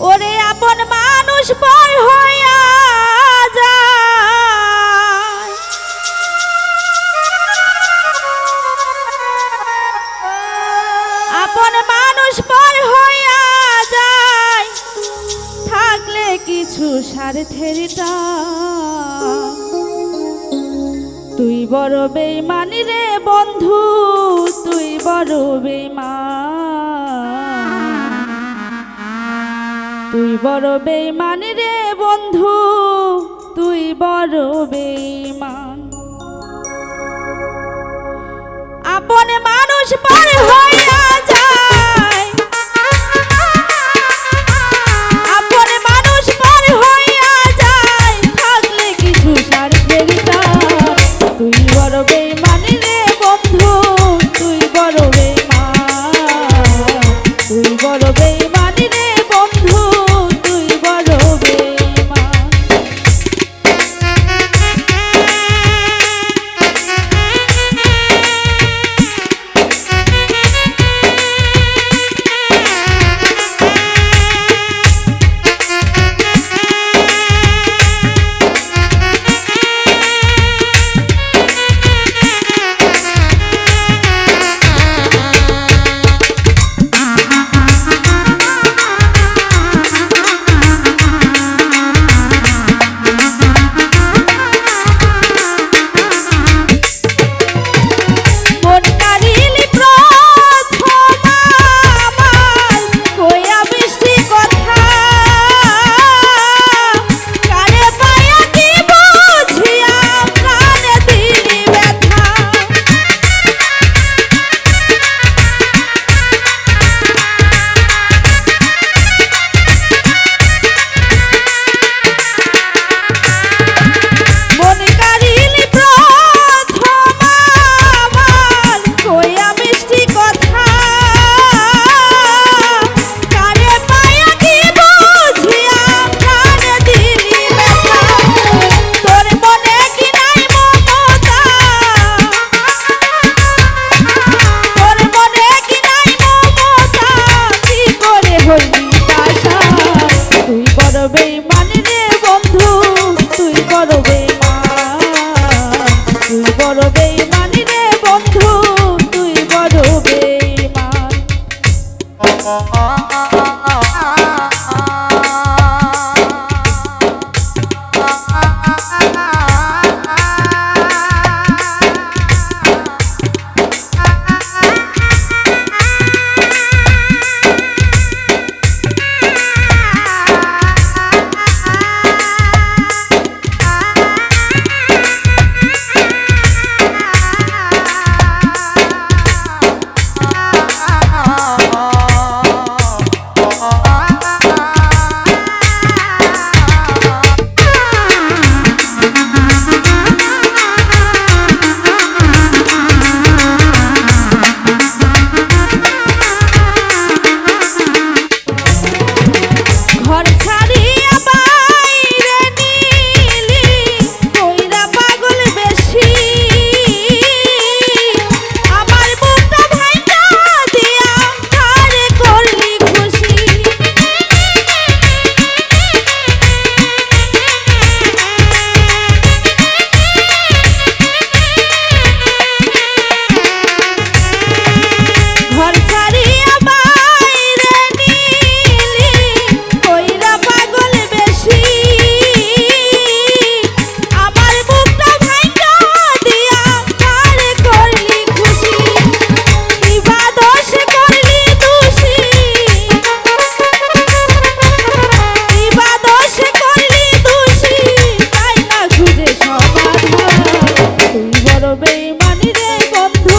ওরে আপন মানুষ পর হইয়া যায়। আপন মানুষ পর হইয়া যায়। থাকলে কিছু স্বার্থের। তুই বড় বেইমানি রে বন্ধু, তুই বড় বেইমান। তুই বড় বেইমানি রে বন্ধু, তুই বড় বেইমান আপন মানুষ পর হইয়া যায়। মানুষ পর যায়। থাকলে কিছু টান। তুই বড় বেইমানি রে বন্ধু, তুই বড় বেইমান তুই বড় বেইমানি বেমানি রে বন্ধু।